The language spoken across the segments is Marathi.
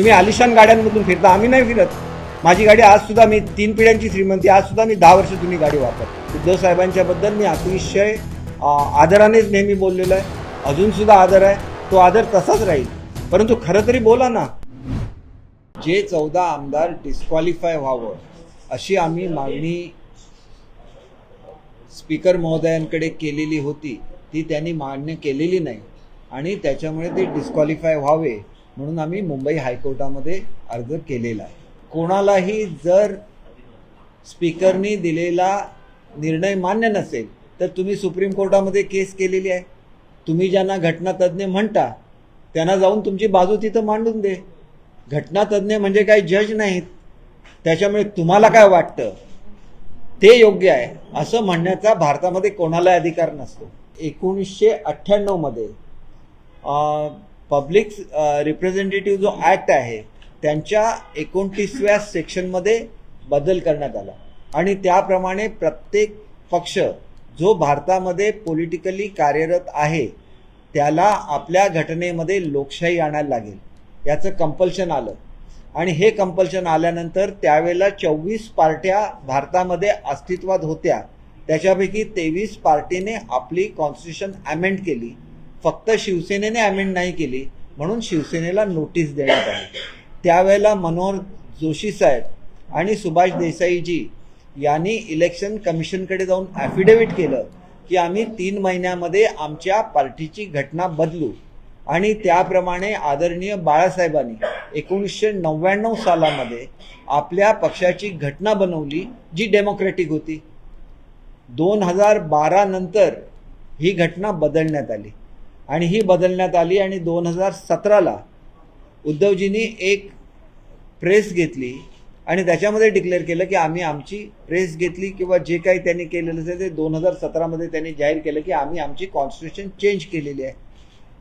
तुम्ही आलिशान गाड्यांमधून फिरता. आम्ही नाही फिरत. माझी गाडी आजसुद्धा मी तीन पिढ्यांची श्रीमंती आजसुद्धा मी दहा वर्ष जुनी गाडी वापरतो. उद्धव साहेबांच्याबद्दल मी अतिशय आदरानेच नेहमी बोललेलो आहे. अजूनसुद्धा आदर आहे. तो आदर तसाच राहील. परंतु खरं तरी बोला ना. जे चौदा आमदार डिस्क्वालिफाय व्हावं अशी आम्ही मागणी स्पीकर महोदयांकडे केलेली होती. ती त्यांनी मान्य केलेली नाही. आणि त्याच्यामुळे ते डिस्क्वालिफाय व्हावे. म्हणून आम्ही मुंबई हायकोर्टामध्ये अर्ज केलेला आहे. कोणालाही जर स्पीकरनी दिलेला निर्णय मान्य नसेल तर तुम्ही सुप्रीम कोर्टामध्ये केस केलेली आहे. तुम्ही ज्यांना घटनातज्ञ म्हणता त्यांना जाऊन तुमची बाजू तिथं मांडून दे. घटनातज्ञ म्हणजे काही जज नाहीत. त्याच्यामुळे तुम्हाला काय वाटतं? ते योग्य आहे. असं म्हणण्याचा भारतामध्ये कोणालाही अधिकार नसतो. एकोणीसशे अठ्ठ्याण्णवमध्ये पब्लिक रिप्रेझेंटेटिव्ह जो ॲक्ट आहे त्यांच्या एकोणतीसव्या सेक्शनमध्ये बदल करण्यात आला. आणि त्याप्रमाणे प्रत्येक पक्ष जो भारतामध्ये पॉलिटिकली कार्यरत आहे त्याला आपल्या घटनेमध्ये लोकशाही आणायला लागेल. याचं कंपल्शन आलं. आणि हे कंपल्शन आल्यानंतर त्यावेळेला चोवीस पार्ट्या भारतामध्ये अस्तित्वात होत्या. त्याच्यापैकी तेवीस पार्टीने आपली कॉन्स्टिट्यूशन अमेंड केली. फक्त शिवसेनेने अमेंड नाही केली म्हणून शिवसेनेला नोटीस देण्यात आली. त्यावेळेला मनोहर जोशी साहेब आणि सुभाष देसाईजी यांनी इलेक्शन कमिशनकडे जाऊन ॲफिडेव्हिट केलं की आम्ही तीन महिन्यामध्ये आमच्या पार्टीची घटना बदलू. आणि त्याप्रमाणे आदरणीय बाळासाहेबांनी एकोणीसशे नव्याण्णव सालामध्ये आपल्या पक्षाची घटना बनवली जी डेमोक्रेटिक होती. दोन हजार बारा नंतर ही घटना बदलण्यात आली. आणि ही बदलण्यात आली आणि दोन हजार सतराला उद्धवजींनी एक प्रेस घेतली आणि त्याच्यामध्ये डिक्लेअर केलं की आम्ही आमची प्रेस घेतली किंवा जे काही त्यांनी केलेलं असेल ते दोन हजार सतरामध्ये त्यांनी जाहीर केलं की आम्ही आमची कॉन्स्टिट्यूशन चेंज केलेली आहे.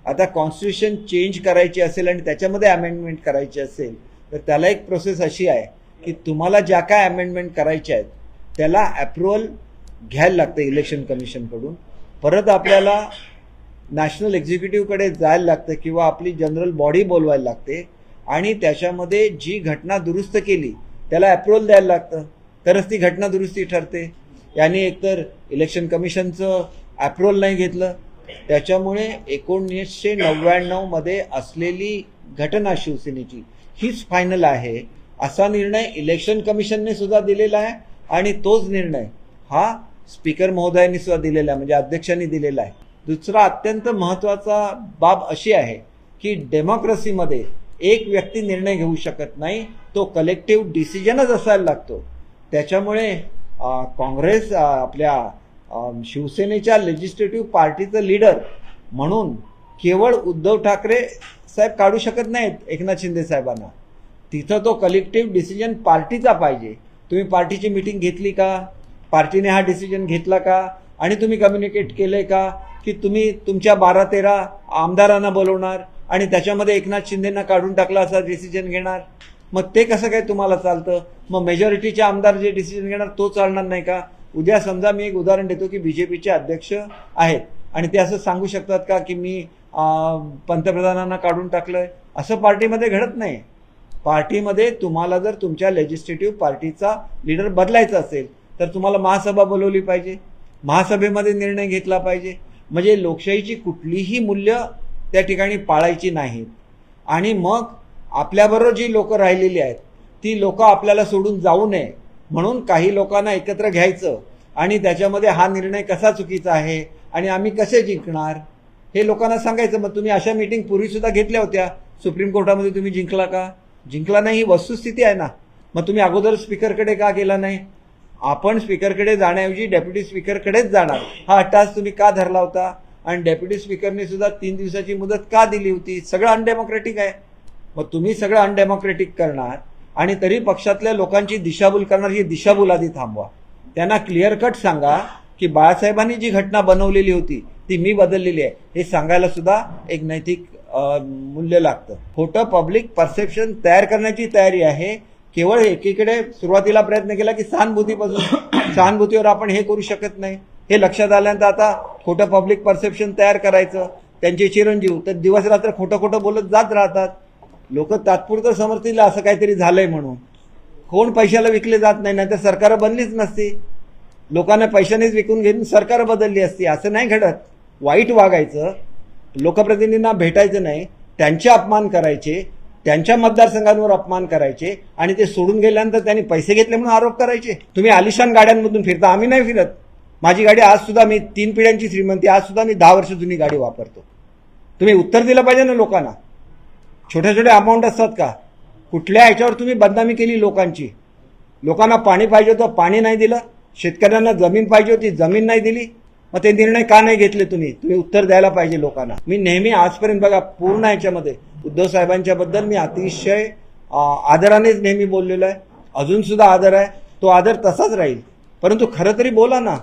आता कॉन्स्टिट्यूशन चेंज करायची असेल आणि त्याच्यामध्ये अमेंडमेंट करायची असेल तर त्याला एक प्रोसेस अशी आहे की तुम्हाला ज्या काय अमेंडमेंट करायच्या आहेत त्याला अप्रुव्हल घ्यायला लागतं इलेक्शन कमिशनकडून परत आपल्याला नॅशनल एक्झिक्युटिव्हकडे जायला लागतं किंवा आपली जनरल बॉडी बोलवायला लागते आणि त्याच्यामध्ये जी घटना दुरुस्त केली त्याला अप्रुव्हल द्यायला लागतं. तरच ती घटना दुरुस्ती ठरते. यांनी एकतर इलेक्शन कमिशनचं अप्रुव्हल नाही घेतलं. त्याच्यामुळे एकोणीसशे नव्याण्णवमध्ये असलेली घटना शिवसेनेची हीच फायनल आहे. असा निर्णय इलेक्शन कमिशनने सुद्धा दिलेला आहे आणि तोच निर्णय हा स्पीकर महोदयांनी सुद्धा दिलेला आहे म्हणजे अध्यक्षांनी दिलेला आहे. दुसरा अत्यंत महत्त्वाचा बाब अशी आहे की डेमोक्रेसीमध्ये एक व्यक्ती निर्णय घेऊ शकत नाही तो कलेक्टिव्ह डिसिजनच असायला लागतो. त्याच्यामुळे काँग्रेस आपल्या शिवसेनेच्या लेजिस्लेटिव्ह पार्टीचं लीडर म्हणून केवळ उद्धव ठाकरे साहेब काढू शकत नाहीत एकनाथ शिंदे साहेबांना. तिथं तो कलेक्टिव्ह डिसिजन पार्टीचा पाहिजे. तुम्ही पार्टीची मिटिंग घेतली का? पार्टीने हा डिसिजन घेतला का? आणि तुम्ही कम्युनिकेट केलंय का? की तुम्ही तुमच्या बारा तेरा आमदारांना बोलवणार आणि त्याच्यामध्ये एकनाथ शिंदेना काढून टाकला असा डिसिजन घेणार. मग ते कसं काय तुम्हाला चालतं? मग मेजॉरिटीचे आमदार जे डिसिजन घेणार तो चालणार नाही का? उद्या समजा मी एक उदाहरण देतो की बीजेपीचे अध्यक्ष आहेत. आणि ते असं सांगू शकतात का की मी पंतप्रधानांना काढून टाकलंय? असं पार्टीमध्ये घडत नाही. पार्टीमध्ये तुम्हाला जर तुमच्या लेजिस्लेटिव्ह पार्टीचा लीडर बदलायचा असेल तर तुम्हाला महासभा बोलवली पाहिजे. महासभेमध्ये निर्णय घेतला पाहिजे. म्हणजे लोकशाहीची कुठलीही मूल्य त्या ठिकाणी पाळायची नाहीत आणि मग आपल्याबरोबर जी लोकं राहिलेली आहेत ती लोकं आपल्याला सोडून जाऊ नये म्हणून काही लोकांना एकत्र घ्यायचं आणि त्याच्यामध्ये हा निर्णय कसा चुकीचा आहे आणि आम्ही कसे जिंकणार? हे लोकांना सांगायचं मग तुम्ही अशा मीटिंग पूर्वीसुद्धा घेतल्या होत्या. सुप्रीम कोर्टामध्ये तुम्ही जिंकला का? जिंकला नाही ही वस्तुस्थिती आहे ना. मग तुम्ही अगोदर स्पीकरकडे का गेला नाही? आपण स्पीकरकडे जाण्याऐवजी डेप्युटी स्पीकरकडेच जाणार. हा अट्टास तुम्ही का धरला होता? आणि डेप्युटी स्पीकरने सुद्धा तीन दिवसाची मुदत का दिली होती? सगळं अनडेमोक्रेटिक आहे. मग तुम्ही सगळं अनडेमोक्रेटिक करणार आणि तरी पक्षातल्या लोकांची दिशाभूल करणार ही दिशाभूल आधी थांबवा. त्यांना क्लिअर कट सांगा की बाळासाहेबांनी जी घटना बनवलेली होती ती मी बदललेली आहे. हे सांगायला सुद्धा एक नैतिक मूल्य लागतं. खोटं पब्लिक परसेप्शन तयार करण्याची तयारी आहे. केवळ एकीकडे सुरुवातीला प्रयत्न केला की सहानुभूतीपासून सहानुभूतीवर आपण हे करू शकत नाही. हे लक्षात आल्यानंतर आता खोटं पब्लिक परसेप्शन तयार करायचं त्यांचे चिरंजीव तर दिवस रात्र खोटं खोटं बोलत जात राहतात. लोक तात्पुरतं समजतील असं काहीतरी झालंय म्हणून. कोण पैशाला विकले जात नाही ना तर सरकार बनलीच नसती. लोकांना पैशानेच विकून घेऊन सरकार बदलली असती असं नाही घडत. वाईट वागायचं लोकप्रतिनिधींना भेटायचं नाही त्यांचे अपमान करायचे त्यांच्या मतदारसंघांवर अपमान करायचे आणि ते सोडून गेल्यानंतर त्यांनी पैसे घेतले म्हणून आरोप करायचे. तुम्ही आलिशान गाड्यांमधून फिरता आम्ही नाही फिरत. माझी गाडी आज सुद्धा मी तीन पिढ्यांची श्रीमंती आज सुद्धा मी दहा वर्ष जुनी गाडी वापरतो. तुम्ही उत्तर दिलं पाहिजे ना लोकांना? छोट्या छोट्या अमाऊंट असतात का? कुठल्या ह्याच्यावर तुम्ही बदनामी केली लोकांची? लोकांना पाणी पाहिजे होतं पाणी नाही दिलं. शेतकऱ्यांना जमीन पाहिजे होती जमीन नाही दिली. मग ते निर्णय का नाही घेतले तुम्ही? तुम्ही उत्तर द्यायला पाहिजे लोकांना. मी नेहमी आजपर्यंत बघा पूर्ण याच्यामध्ये उद्धव साहेबांच्या बद्दल मी अतिशय आदरानेच नेहमी बोललेलो आहे. अजून सुद्धा आदर आहे. तो आदर तसाच राहील. परंतु खरं तरी बोला ना.